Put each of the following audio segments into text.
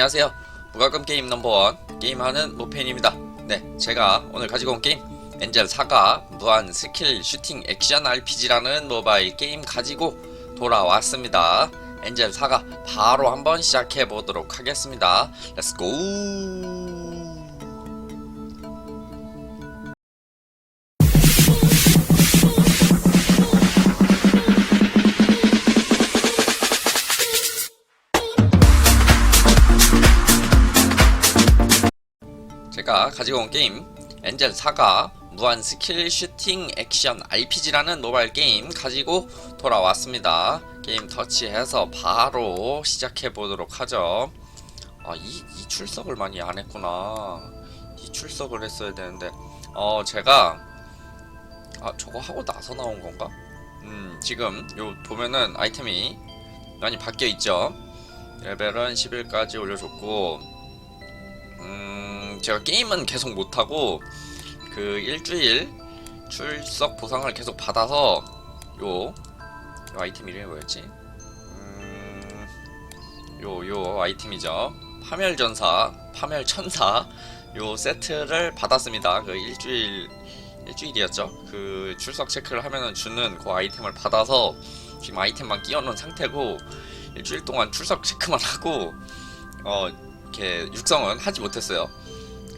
안녕하세요. 무과금 게임 넘버원 게임하는 모펜입니다. 네, 제가 오늘 가지고 온 게임 엔젤 4가 무한 스킬 슈팅 액션 RPG라는 모바일 게임 가지고 돌아왔습니다. 엔젤 4가 바로 한번 시작해 보도록 하겠습니다. 렛츠 고! 가 가지고 온 게임 엔젤 4가 무한 스킬 슈팅 액션 RPG라는 모바일 게임 가지고 돌아왔습니다. 게임 터치해서 바로 시작해 보도록 하죠. 아, 이, 이 출석을 많이 안 했구나. 이 출석을 했어야 되는데, 어, 제가, 아, 저거 하고 나서 나온 건가? 음, 지금, 요, 보면은 아이템이 많이 바뀌어 있죠. 레벨은 11까지 올려줬고, 음, 제가 게임은 계속 못하고 그 일주일 출석 보상을 계속 받아서 요, 요 아이템 이름이 뭐였지? 음, 요, 요 아이템이죠. 파멸전사, 파멸천사 요 세트를 받았습니다. 그 일주일 일주일이었죠. 그 출석 체크를 하면은 주는 그 아이템을 받아서 지금 아이템만 끼워놓은 상태고 일주일 동안 출석 체크만 하고 어 이렇게 육성은 하지 못했어요.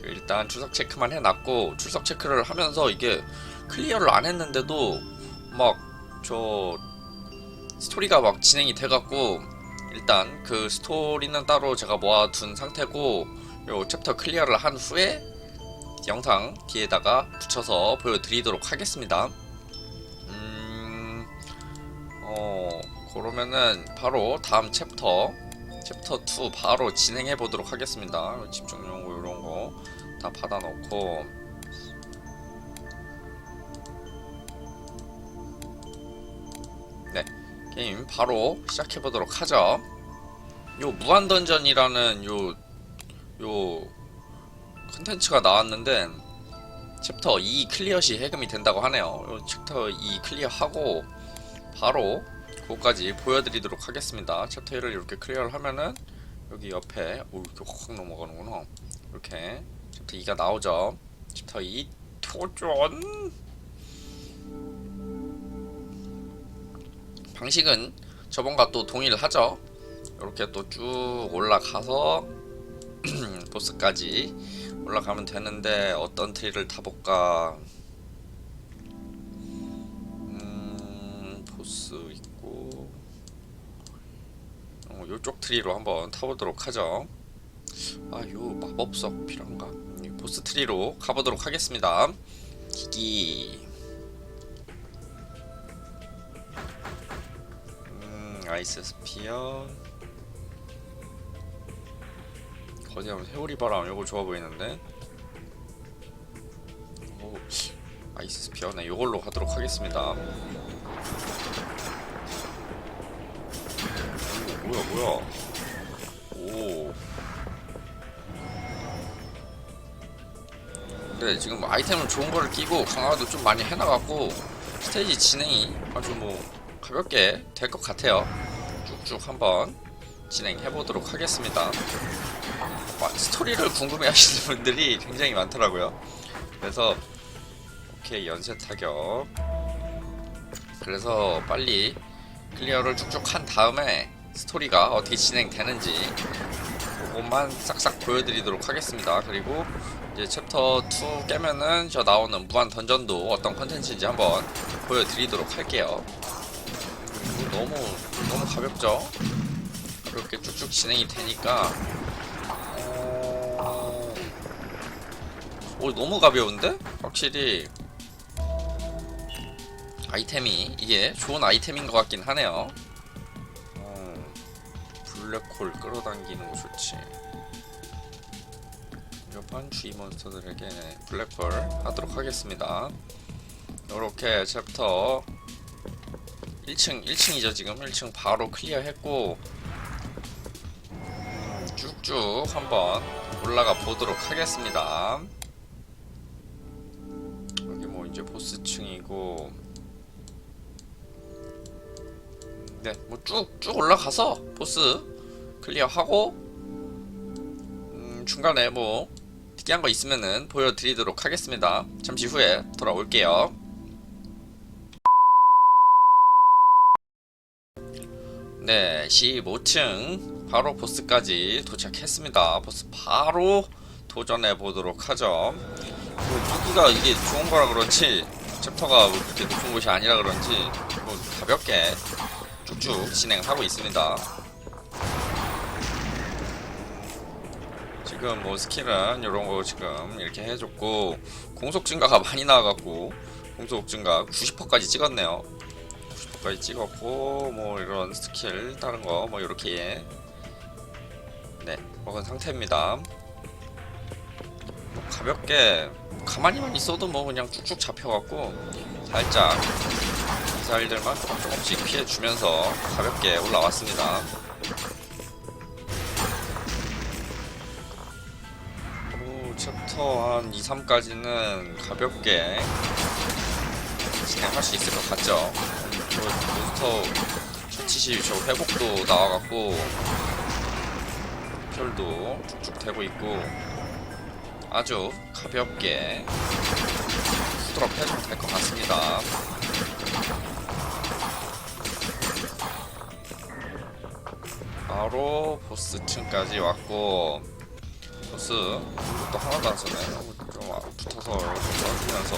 그 일단 출석 체크만 해놨고 출석 체크를 하면서 이게 클리어를 안 했는데도 막 저 스토리가 막 진행이 돼갖고 일단 그 스토리는 따로 제가 모아둔 상태고 요 챕터 클리어를 한 후에 영상 뒤에다가 붙여서 보여드리도록 하겠습니다. 음, 어, 그러면은 바로 다음 챕터 챕터 2 바로 진행해 보도록 하겠습니다. 집중 연구 이런 거 다 받아 놓고 네 게임 바로 시작해 보도록 하죠. 요 무한 던전이라는 요 요 컨텐츠가 나왔는데 챕터 2 클리어 시 해금이 된다고 하네요. 요 챕터 2 클리어 하고 바로 그거까지 보여드리도록 하겠습니다. 챕터 1을 이렇게 클리어를 하면은 여기 옆에 오 이렇게 확 넘어가는구나. 이렇게 챕터 2가 나오죠. 챕터 2 도전. 방식은 저번과 또 동일하죠. 이렇게 또 쭉 올라가서 보스까지 올라가면 되는데 어떤 트리를 타볼까? 음, 보스 있고 어, 요쪽 트리로 한번 타보도록 하죠. 아, 요 마법석 필요한가? 이 보스 트리로 가보도록 하겠습니다. 기기. 음, 아이스 스피어. 거대한 회오리 바람 요거 좋아 보이는데. 오, 아이스 스피어 네 요걸로 하도록 하겠습니다. 오, 뭐야 뭐야. 오. 근데 지금 아이템을 좋은 거를 끼고 강화도 좀 많이 해놔갖고 스테이지 진행이 아주 뭐 가볍게 될 것 같아요. 쭉쭉 한번 진행해 보도록 하겠습니다. 와, 스토리를 궁금해 하시는 분들이 굉장히 많더라고요. 그래서 오케이 연쇄 타격. 그래서 빨리 클리어를 쭉쭉 한 다음에 스토리가 어떻게 진행되는지 그 것만 싹싹 보여드리도록 하겠습니다. 그리고 이제 챕터 2 깨면은 저 나오는 무한 던전도 어떤 컨텐츠인지 한번 보여드리도록 할게요. 너무 너무 가볍죠? 이렇게 쭉쭉 진행이 되니까 어... 오 너무 가벼운데? 확실히 아이템이 이게 좋은 아이템인 것 같긴 하네요. 어, 블랙홀 끌어당기는 거 좋지. 위협한 주위 몬스터들에게 블랙홀 하도록 하겠습니다. 이렇게 챕터 1층 1층이죠 지금 1층 바로 클리어 했고 쭉쭉 한번 올라가 보도록 하겠습니다. 여기 뭐 이제 보스층이고 네, 뭐 쭉쭉 올라가서 보스 클리어하고 음, 중간에 뭐 특이한 거 있으면은 보여드리도록 하겠습니다. 잠시 후에 돌아올게요. 네, 15층 바로 보스까지 도착했습니다. 보스 바로 도전해 보도록 하죠. 뭐 무기가 이게 좋은 거라 그런지 챕터가 뭐 그렇게 높은 곳이 아니라 그런지 뭐 가볍게 쭉쭉 진행하고 있습니다. 지금 뭐 스킬은 이런 거 지금 이렇게 해줬고 공속 증가가 많이 나와갖고 공속 증가 90%까지 찍었네요. 90%까지 찍었고 뭐 이런 스킬 다른 거 뭐 이렇게 네 먹은 상태입니다. 뭐 가볍게 가만히만 있어도 뭐 그냥 쭉쭉 잡혀갖고 살짝 미사일들만 조금씩 피해주면서 가볍게 올라왔습니다. 오, 챕터 한 2, 3까지는 가볍게 진행할 수 있을 것 같죠? 저 몬스터 수치시 저 회복도 나와갖고 별도 쭉쭉 되고 있고 아주 가볍게 후드럽 해주면 될 것 같습니다. 바로 보스층까지 왔고 보스 또 하나도 안 썼네. 좀 와- 붙어서 와주면서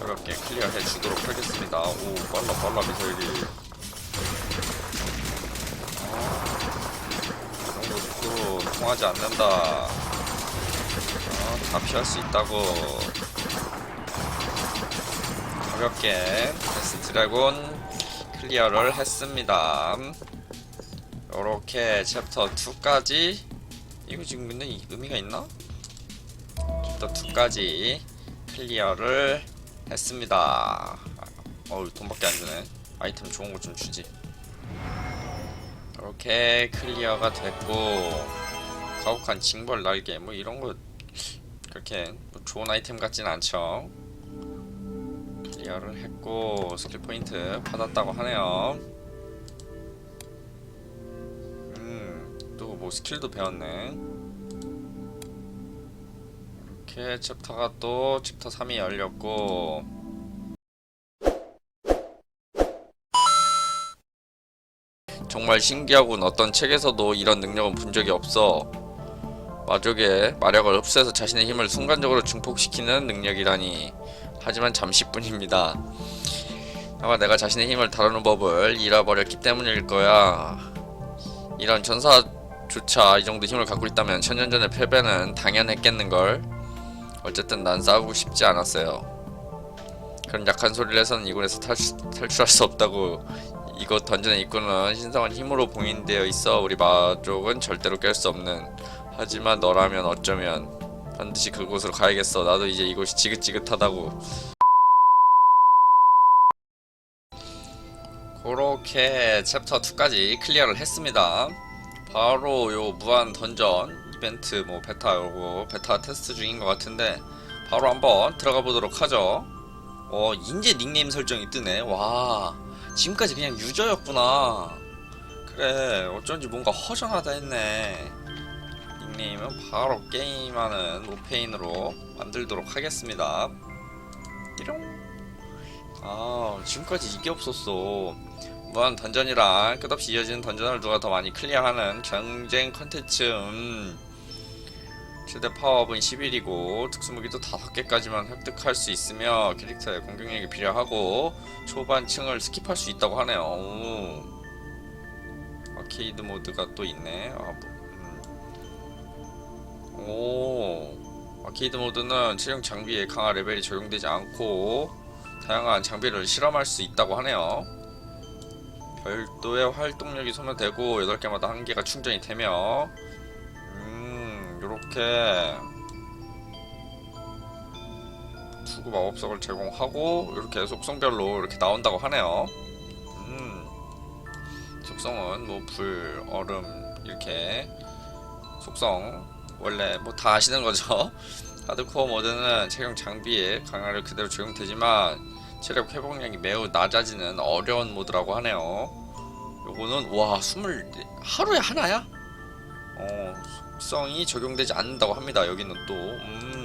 가볍게 클리어 해 주도록 하겠습니다. 오 빨라 빨라 미사일이. 아, 이런 것도 통하지 않는다. 아, 다 피할 수 있다고. 가볍게 데스 드래곤 클리어를 했습니다. 이렇게 챕터 2까지 이거 지금 근데 이- 의미가 있나? 챕터 2까지 클리어를 했습니다. 어우 돈밖에 안 주네. 아이템 좋은 거 좀 주지. 이렇게 클리어가 됐고 가혹한 징벌 날개 뭐 이런 거 그렇게 뭐 좋은 아이템 같진 않죠. 클리어를 했고 스킬 포인트 받았다고 하네요. 스킬도 배웠네. 이렇게 챕터가 또 챕터 3이 열렸고. 정말 신기하군. 어떤 책에서도 이런 능력은 본 적이 없어. 마족의 마력을 흡수해서 자신의 힘을 순간적으로 증폭시키는 능력이라니. 하지만 잠시뿐입니다. 아마 내가 자신의 힘을 다루는 법을 잃어버렸기 때문일 거야. 이런 전사 조차 이 정도 힘을 갖고 있다면 천년 전의 패배는 당연했겠는걸. 어쨌든 난 싸우고 싶지 않았어요. 그런 약한 소리를 해서는 이곳에서 탈출, 탈출할 수 없다고 이곳 던전의 입구는 신성한 힘으로 봉인되어 있어 우리 마족은 절대로 깰 수 없는. 하지만 너라면 어쩌면 반드시 그곳으로 가야겠어. 나도 이제 이곳이 지긋지긋하다고. 그렇게 챕터 2까지 클리어를 했습니다 바로 요 무한 던전 이벤트 뭐 베타 요거 베타 테스트 중인 것 같은데 바로 한번 들어가 보도록 하죠. 어 인제 닉네임 설정이 뜨네. 와 지금까지 그냥 유저였구나. 그래 어쩐지 뭔가 허전하다 했네. 닉네임은 바로 게임하는 노페인으로 만들도록 하겠습니다. 띠롱 아 지금까지 이게 없었어 무한 던전이랑 끝없이 이어지는 던전을 누가 더 많이 클리어하는 경쟁 컨텐츠 음. 최대 파워업은 11이고 특수무기도 5개까지만 획득할 수 있으며 캐릭터의 공격력이 필요하고 초반층을 스킵할 수 있다고 하네요 오. 아케이드 모드가 또 있네 아, 뭐, 음. 오 아케이드 모드는 체형 장비에 강화 레벨이 적용되지 않고 다양한 장비를 실험할 수 있다고 하네요 별도의 활동력이 소모되고 8개마다 한 개가 충전이 되며 음 요렇게 투구 마법석을 제공하고 이렇게 속성별로 이렇게 나온다고 하네요. 음 속성은 뭐 불, 얼음 이렇게 속성. 원래 뭐 다 아시는 거죠? 하드코어 모드는 체력 장비에 강화를 그대로 적용되지만 체력 회복량이 매우 낮아지는 어려운 모드라고 하네요. 요거는 와 스물 하루에 하나야? 어 특성이 적용되지 않는다고 합니다. 여기는 또 음.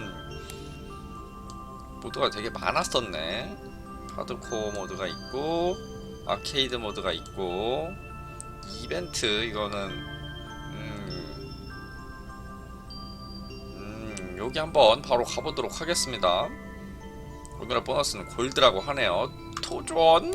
모드가 되게 많았었네. 하드코어 모드가 있고 아케이드 모드가 있고 이벤트 이거는 음, 음 여기 한번 바로 가보도록 하겠습니다. 오늘의 보너스는 골드라고 하네요. 도전!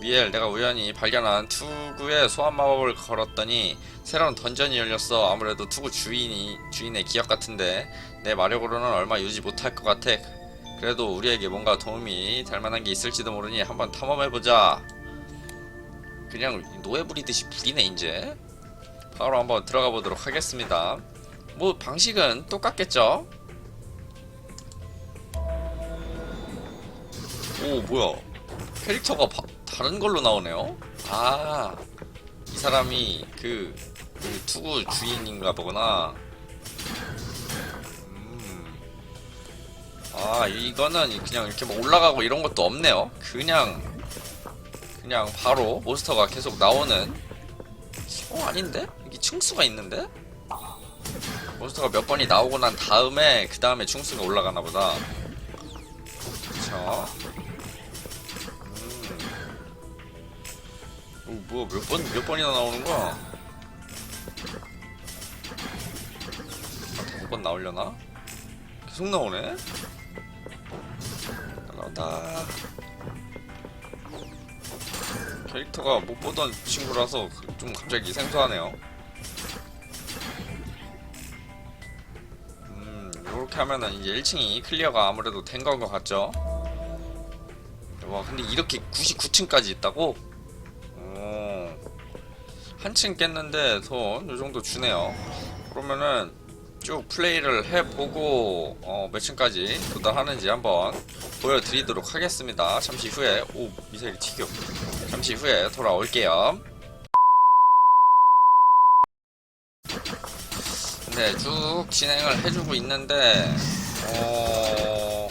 미엘 내가 우연히 발견한 투구의 소환 마법을 걸었더니 새로운 던전이 열렸어. 아무래도 투구 주인이 주인의 기억 같은데 내 마력으로는 얼마 유지 못할 것 같아. 그래도 우리에게 뭔가 도움이 될 만한 게 있을지도 모르니 한번 탐험해 보자. 그냥 노예 부리듯이 부리네 이제. 바로 한번 들어가 보도록 하겠습니다. 뭐 방식은 똑같겠죠? 오 뭐야 캐릭터가 바- 다른 걸로 나오네요? 아, 이 사람이 그, 그 투구 주인인가 보구나. 음. 아, 이거는 그냥 이렇게 뭐 올라가고 이런 것도 없네요. 그냥, 그냥 바로 몬스터가 계속 나오는. 어, 아닌데? 여기 층수가 있는데? 몬스터가 몇 번이 나오고 난 다음에, 그 다음에 층수가 올라가나 보다. 그쵸. 뭐야 몇 번 몇 번이나 나오는 거야? 아, 다섯 번 나오려나? 계속 나오네? 나온다. 캐릭터가 못 보던 친구라서 그좀 갑자기 생소하네요. 음, 이렇게 하면은 이제 1층이 클리어가 아무래도 된 건 것 같죠? 와, 근데 이렇게 99층까지 있다고? 오, 한층 깼는데 돈 요 정도 주네요. 그러면은 쭉 플레이를 해보고 어, 몇 층까지 도달하는지 한번 보여드리도록 하겠습니다. 잠시 후에 오 미사일이 튀겨. 잠시 후에 돌아올게요. 네, 쭉 진행을 해주고 있는데 어,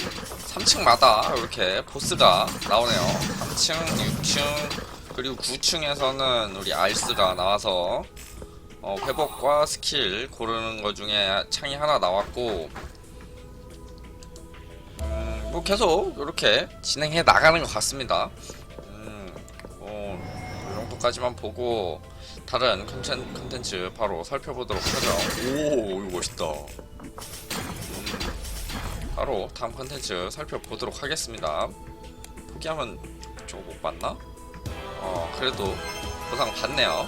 3층마다 이렇게 보스가 나오네요. 3층, 6층, 그리고 9층에서는 우리 알스가 나와서 어, 회복과 스킬 고르는 것 중에 창이 하나 나왔고 음, 뭐 계속 이렇게 진행해 나가는 것 같습니다. 음, 뭐, 이 정도까지만 보고 다른 컨텐, 컨텐츠 바로 살펴보도록 하죠. 오, 멋있다. 음, 바로 다음 컨텐츠 살펴보도록 하겠습니다. 포기하면 저거 못 봤나? 어, 그래도 보상 받네요.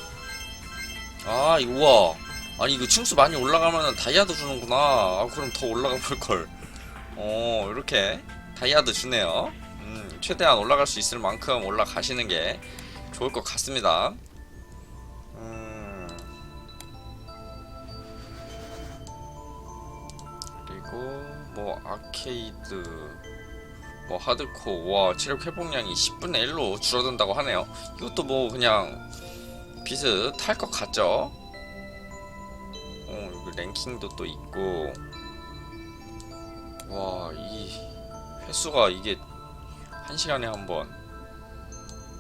아, 이거 우와. 아니, 이거 층수 많이 올라가면은 다이아도 주는구나. 아, 그럼 더 올라가 볼걸. 어, 이렇게 다이아도 주네요. 음, 최대한 올라갈 수 있을 만큼 올라가시는 게 좋을 것 같습니다. 음. 그리고 뭐 아케이드 뭐 하드코어. 와 체력 회복량이 10분의 1로 줄어든다고 하네요. 이것도 뭐 그냥 비슷할 것 같죠? 어 여기 랭킹도 또 있고. 와 이 횟수가 이게 한 시간에 한 번.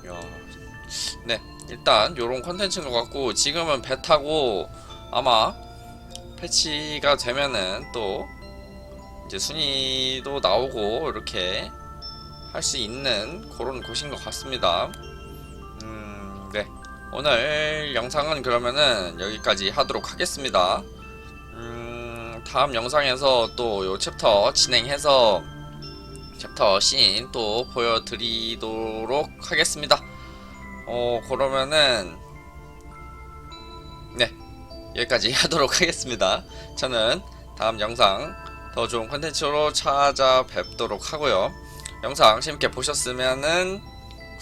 야, 네 일단 요런 컨텐츠인 것 같고 지금은 배 타고 아마 패치가 되면은 또 이제 순위도 나오고 이렇게 할 수 있는 그런 곳인 것 같습니다. 음, 네. 오늘 영상은 그러면은 여기까지 하도록 하겠습니다. 음, 다음 영상에서 또 요 챕터 진행해서 챕터 씬 또 보여드리도록 하겠습니다. 어, 그러면은 네. 여기까지 하도록 하겠습니다. 저는 다음 영상 더 좋은 컨텐츠로 찾아뵙도록 하고요. 영상 재밌게 보셨으면은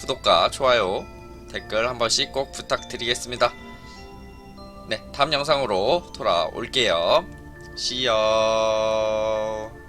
구독과 좋아요, 댓글 한 번씩 꼭 부탁드리겠습니다. 네, 다음 영상으로 돌아올게요. See ya.